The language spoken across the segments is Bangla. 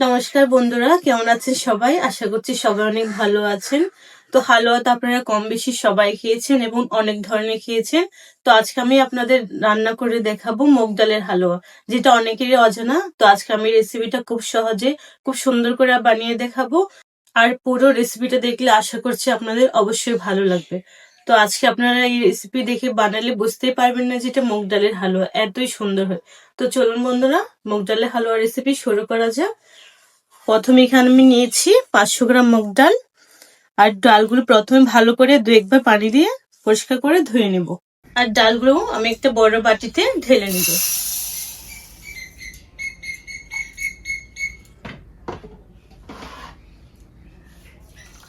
নমস্কার বন্ধুরা, কেমন আছেন সবাই? আশা করছি সবাই অনেক ভালো আছেন। তো হালুয়া তো আপনারা কম বেশি সবাই খেয়েছেন এবং অনেক ধরনের খেয়েছেন। তো আজকে আমি আপনাদের রান্না করে দেখাবো মুগ ডালের হালুয়া, যেটা অনেকেরই অজানা। তো আজকে আমি রেসিপিটা খুব সহজে, খুব সুন্দর করে বানিয়ে দেখাবো। আর পুরো রেসিপিটা দেখলে আশা করছি আপনাদের অবশ্যই ভালো লাগবে। তো আজকে আপনারা এই রেসিপি দেখে বানালে বুঝতেই পারবেন না যেটা মুগ ডালের হালুয়া, এতই সুন্দর হয়। তো চলুন বন্ধুরা, মুগ ডালের হালুয়া রেসিপি শুরু করা যাক। প্রথমে এখানে আমি নিয়েছি পাঁচশো গ্রাম মুগ ডাল। আর ডালগুলো প্রথমে ভালো করে দু একবার পানি দিয়ে পরিষ্কার করে ধুয়ে নেব। আর ডালগুলো আমি একটা বড় বাটিতে ঢেলে নিব।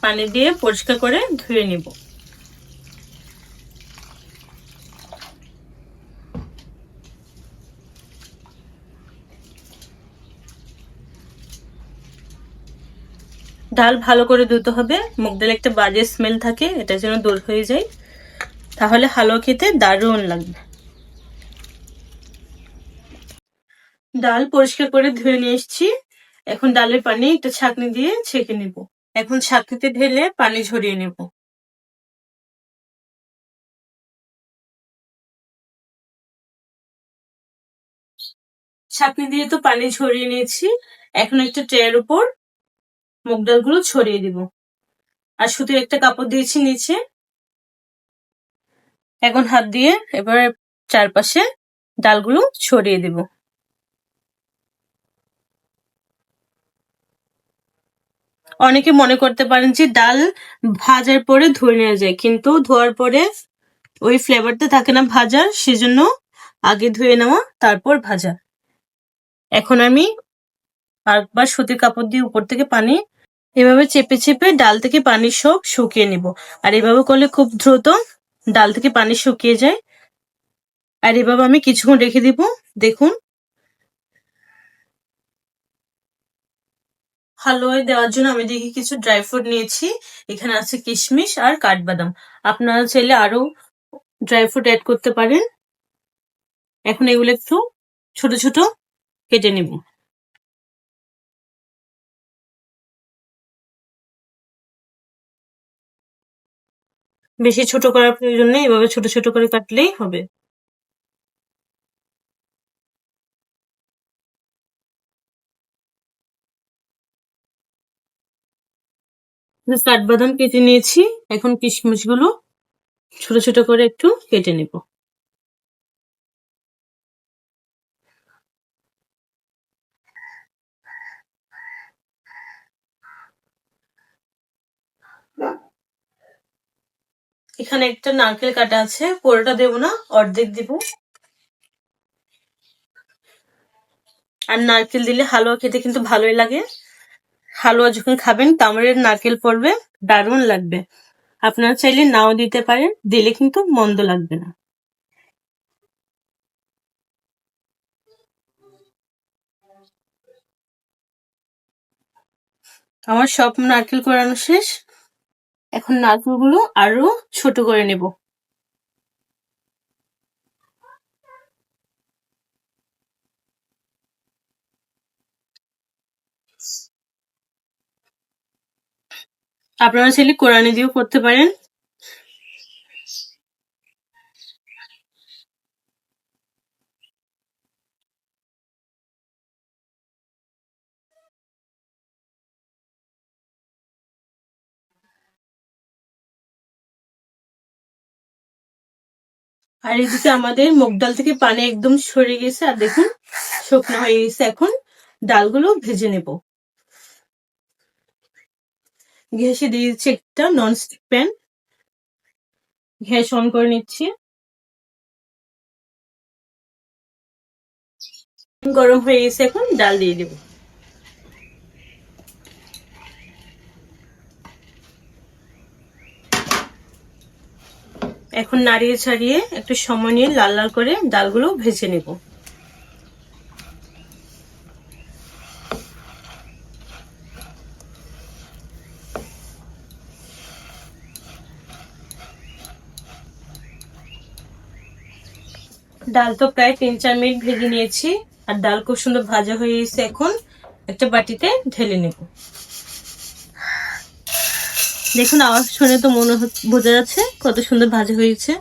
পানি দিয়ে পরিষ্কার করে ধুয়ে নিব। ডাল ভালো করে ধুতে হবে। মুগ ডালে একটা বাজে স্মেল থাকে, এটা যেন দূর হয়ে যায়। তাহলে হালুয়া খেতে দারুণ লাগবে। ডাল পরিষ্কার করে ধুয়ে নিয়ে এসেছি। এখন ডালের পানি একটা ছাঁকনি দিয়ে ছেঁকে নেব। এখন ছাঁকনিতে ঢেলে পানি ঝরিয়ে নেব। ছাঁকনি দিয়ে তো পানি ঝরিয়ে নিয়েছি। এখন একটা ট্রের উপর মুগ ডালগুলো ছড়িয়ে দিব। আর শুধু একটা কাপড় দিয়েছি নিচে। এখন হাত দিয়ে এবার চারপাশে ডালগুলো ছড়িয়ে দেব। অনেকে মনে করতে পারেন যে ডাল ভাজার পরে ধুয়ে নেওয়া যায়, কিন্তু ধোয়ার পরে ওই ফ্লেভারটা থাকে না ভাজার, সেজন্য আগে ধুয়ে নেওয়া, তারপর ভাজা। এখন আমি আরেকবার সুতির কাপড় দিয়ে উপর থেকে পানি এভাবে চেপে চেপে ডাল থেকে পানি সব শুকিয়ে নিব। আর এভাবে করলে খুব দ্রুত ডাল থেকে পানি শুকিয়ে যায়। আর এভাবে আমি কিছুক্ষণ রেখে দিব। দেখুন। হালুয়ায় দেওয়ার জন্য আমি দেখি কিছু ড্রাই ফ্রুট নিয়েছি। এখানে আছে কিশমিশ আর কাঠবাদাম। আপনারা চাইলে আরও ড্রাই ফ্রুট অ্যাড করতে পারেন। এখন এগুলো একটু ছোট ছোট কেটে নিব। বেশি ছোট করার প্রয়োজন নেই, এভাবে ছোট ছোট করে কাটলেই হবে। কাঠ বাদাম কেটে নিয়েছি, এখন কিশমিশগুলো ছোট ছোট করে একটু কেটে নেব। এখানে একটা নারকেল কাটা আছে, পুরোটা দেবো না, অর্ধেক দিব। আর নারকেল দিলে হালুয়া খেতে কিন্তু ভালোই লাগে। হালুয়া যখন খাবেন কামড়ের নারকেল পড়বে, দারুণ লাগবে। আপনারা চাইলে নাও দিতে পারেন, দিলে কিন্তু মন্দ লাগবে না। আমার সব নারকেল করানো শেষ। এখন নারকেলগুলো আরও ছোট করে নেব। আপনারা ছেলে কোরআনে দিয়েও করতে পারেন। আর এদিকে আমাদের মুগ ডাল থেকে পানি একদম সরে গেছে, আর দেখুন, শুকনো হয়ে গেছে এখন। ডালগুলো ভেজে নেব। গ্যাসে দিয়ে দিচ্ছি একটা ননস্টিক প্যান গ্যাস অন করে নিচ্ছি। গরম হয়ে গেছে এখন, ডাল দিয়ে দেবো। এখন নাড়িয়ে ছাড়িয়ে একটু সময় নিয়ে লাল লাল করে ডালগুলো ভেজে নেব। ডাল তো প্রায় তিন চার মিনিট ভেজে নিয়েছি, আর ডাল খুব সুন্দর ভাজা হয়ে গেছে এখন একটা বাটিতে ঢেলে নেব। দেখুন, আওয়াজ শুনে তো মনে বোঝা যাচ্ছে কত সুন্দর ভাজা হয়েছে।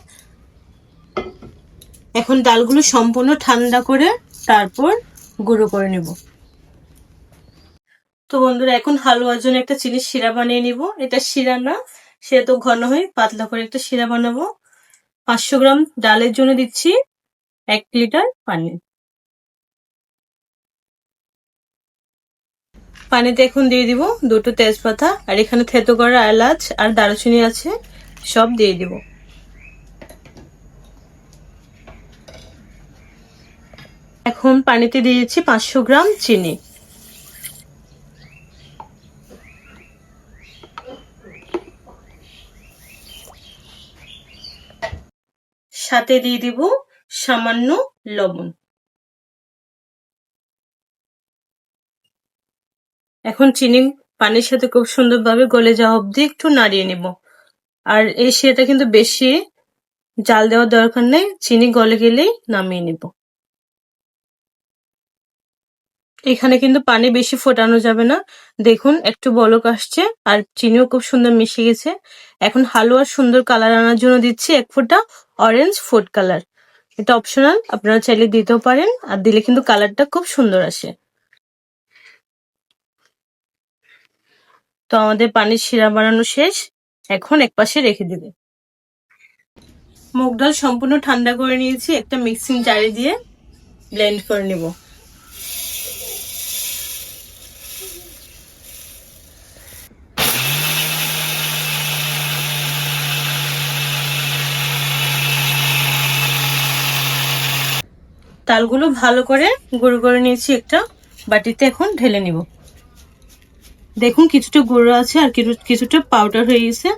এখন ডালগুলো সম্পূর্ণ ঠান্ডা করে তারপর গুঁড়ো করে নেব। তো বন্ধুরা, এখন হালুয়ার জন্য একটা চিনির শিরা বানিয়ে নিব। এটা শিরা না, সেটা তো ঘন হয়ে পাতলা করে একটা শিরা বানাবো। পাঁচশো গ্রাম ডালের জন্য দিচ্ছি এক লিটার পানি। পানিতে এখন দিয়ে দিব দুটো তেজপাতা, আর এখানে থেতো করা এলাচ আর দারুচিনি আছে, সব দিয়ে দিব। এখন পানিতে দিয়েছি পাঁচশো গ্রাম চিনি। সাথে দিয়ে দিব সামান্য লবণ। এখন চিনি পানির সাথে খুব সুন্দরভাবে গলে যাওয়া অবধি একটু নাড়িয়ে নিব। আর এই সেটা কিন্তু বেশি জাল দেওয়ার দরকার নেই, চিনি গলে গেলেই নামিয়ে নিব। এখানে কিন্তু পানি বেশি ফোটানো যাবে না। দেখুন, একটু বলক আসছে আর চিনিও খুব সুন্দর মিশে গেছে। এখন হালুয়ার সুন্দর কালার আনার জন্য দিচ্ছি এক ফোঁটা অরেঞ্জ ফুড কালার এটা অপশনাল আপনারা চাইলে দিতেও পারেন। আর দিলে কিন্তু কালারটা খুব সুন্দর আসে। তো আমাদের পানির শিরা বানানো শেষ। এখন এক পাশে রেখে দিবে। মুগ ডাল সম্পূর্ণ ঠান্ডা করে নিয়েছি, একটা মিক্সিং জারে দিয়ে ব্লেন্ড করে নিব। তালগুলো ভালো করে গুঁড়ো করে নিয়েছি একটা বাটিতে এখন ঢেলে নিব। দেখুন কিছুটা গুঁড়ো আছে আর কিছুটা পাউডার হয়ে গেছে।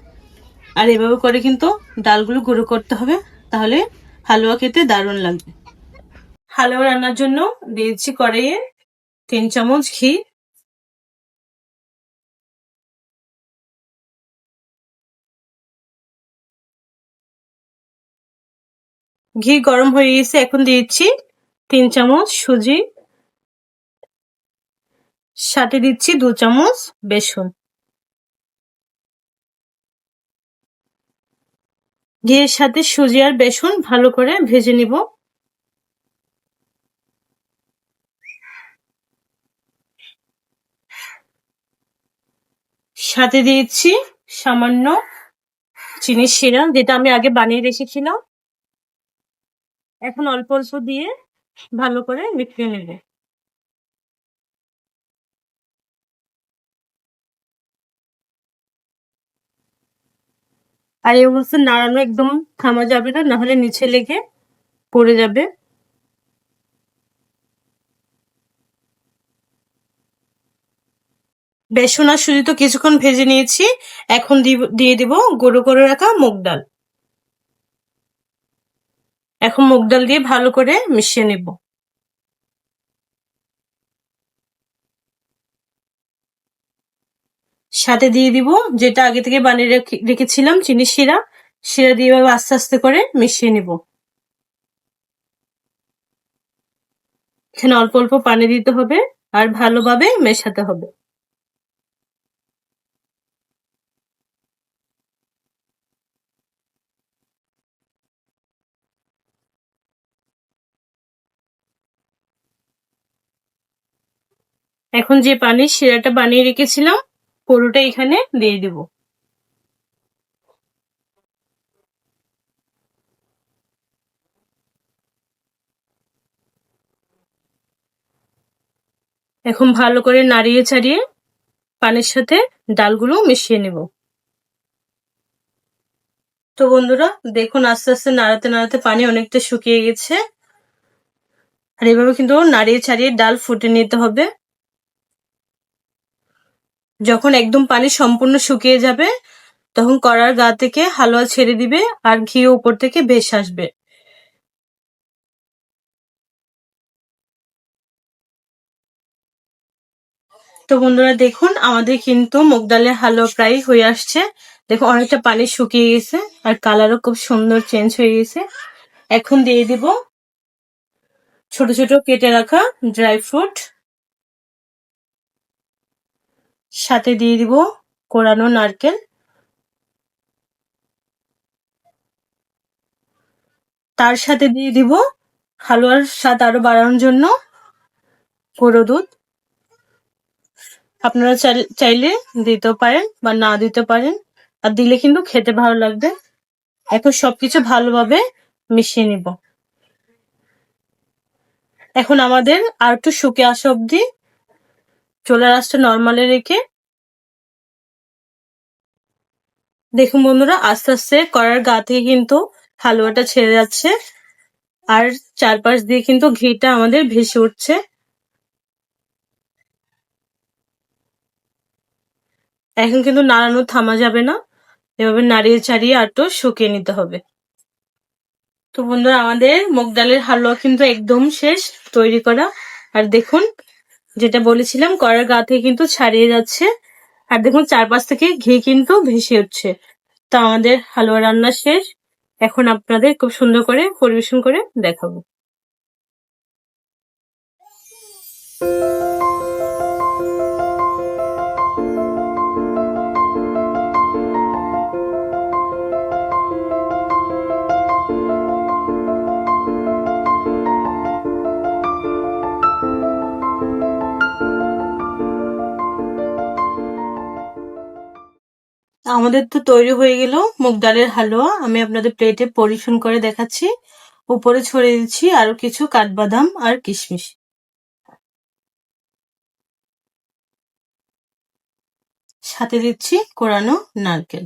আর এভাবে করে কিন্তু ডালগুলো গুঁড়ো করতে হবে, তাহলে হালুয়া খেতে দারুণ লাগবে। হালুয়া রান্নার জন্য দিয়েছি কড়াইয়ে তিন চামচ ঘি। ঘি গরম হয়ে গেছে, এখন দিয়েছি তিন চামচ সুজি। সাথে দিচ্ছি দু চামচ বেসন। ঘিয়ের সাথে সুজি আর বেসন ভালো করে ভেজে নিব। সাথে দিয়েছি সামান্য চিনির শিরা, যেটা আমি আগে বানিয়ে রেখেছিলাম। এখন অল্প অল্প দিয়ে ভালো করে মিশিয়ে নেবে। আর এই অবস্থা নাড়ানো একদম থামা যাবে না নাহলে নিচে লেগে পড়ে যাবে। বেসন আর সুজি তো কিছুক্ষণ ভেজে নিয়েছি, এখন দিয়ে দিব গুঁড়ো করে রাখা মুগ ডাল। এখন মুগ ডাল দিয়ে ভালো করে মিশিয়ে নেব। সাথে দিয়ে দিব, যেটা আগে থেকে বানিয়ে রেখেছিলাম, চিনি, শিরা। শিরা দিয়ে আস্তে আস্তে করে মিশিয়ে নিব। এখানে অল্প অল্প পানি দিতে হবে আর ভালোভাবে মেশাতে হবে। এখন যে পানি, শিরাটা বানিয়ে রেখেছিলাম পুরোটা এখানে দিয়ে দেব। এখন ভালো করে নাড়িয়ে ছাড়িয়ে পানির সাথে ডালগুলো মিশিয়ে নেব। তো বন্ধুরা, দেখুন আস্তে আস্তে নাড়াতে নাড়াতে পানি অনেকটা শুকিয়ে গেছে। আর এভাবে কিন্তু নাড়িয়ে ছাড়িয়ে ডাল ফুটে নিতে হবে। যখন একদম পানি সম্পূর্ণ শুকিয়ে যাবে, তখন কড়ার গা থেকে হালুয়া ছেড়ে দিবে আর ঘি উপর থেকে বেশ আসবে। তো বন্ধুরা দেখুন, আমাদের কিন্তু মুগ ডালের হালুয়া প্রায় হয়ে আসছে। দেখুন, অনেকটা পানি শুকিয়ে গেছে আর কালারও খুব সুন্দর চেঞ্জ হয়ে গেছে। এখন দিয়ে দিব ছোট ছোট কেটে রাখা ড্রাই ফ্রুট সাথে দিয়ে দিব কোরানো নারকেল। তার সাথে দিয়ে দিব হালুয়ার স্বাদ আরও বাড়ানোর জন্য গুঁড়ো দুধ। আপনারা চাই- চাইলে দিতেও পারেন বা না দিতে পারেন, আর দিলে কিন্তু খেতে ভালো লাগবে। এখন সবকিছু ভালোভাবে মিশিয়ে নিব। এখন আমাদের আর একটু শুকে আসা অব্দি চুলার আঁচটা নর্মালে রেখে। দেখুন বন্ধুরা, আস্তে আস্তে করার গা থেকে কিন্তু হালুয়াটা ছেড়ে যাচ্ছে। আর চারপাশ দিয়ে কিন্তু ঘিটা আমাদের ভেসে উঠছে। এখন কিন্তু নাড়ানো থামা যাবে না। এভাবে নাড়িয়ে চাড়িয়ে একটু শুকিয়ে নিতে হবে। তো বন্ধুরা, আমাদের মুগ ডালের হালুয়া কিন্তু একদম শেষ তৈরি করা। আর দেখুন যেটা বলেছিলাম, কড়ার গা থেকে কিন্তু ছাড়িয়ে যাচ্ছে। আর দেখুন, চারপাশ থেকে ঘি কিন্তু ভেসে উঠছে। তো আমাদের হালুয়া রান্না শেষ। এখন আপনাদের খুব সুন্দর করে পরিবেশন করে দেখাবো। আমাদের তো তৈরি হয়ে গেল মুগ ডালের হালুয়া। আমি আপনাদের প্লেটে পরিবেশন করে দেখাচ্ছি। উপরে ছড়িয়ে দিচ্ছি আরও কিছু কাঠবাদাম আর কিশমিশ। সাথে দিচ্ছি কোরানো নারকেল।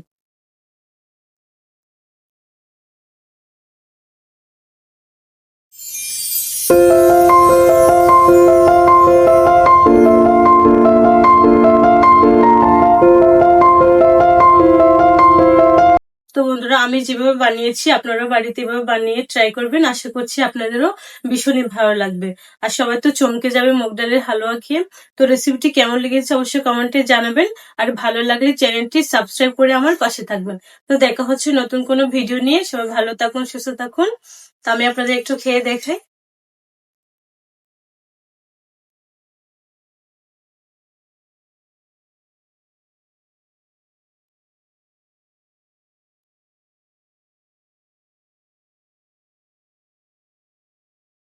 তো বন্ধুরা, আমি যেভাবে বানিয়েছি, আপনারাও বাড়িতে এভাবে বানিয়ে ট্রাই করবেন। আশা করছি আপনাদেরও ভীষণই ভালো লাগবে। আর সবাই তো চমকে যাবে মুগ ডালের হালুয়া খেয়ে। তো রেসিপিটি কেমন লেগেছে অবশ্যই কমেন্টে জানাবেন। আর ভালো লাগলে চ্যানেলটি সাবস্ক্রাইব করে আমার পাশে থাকবেন। তো দেখা হচ্ছে নতুন কোনো ভিডিও নিয়ে। সবাই ভালো থাকুন, সুস্থ থাকুন। তো আমি আপনাদের একটু খেয়ে দেখাই।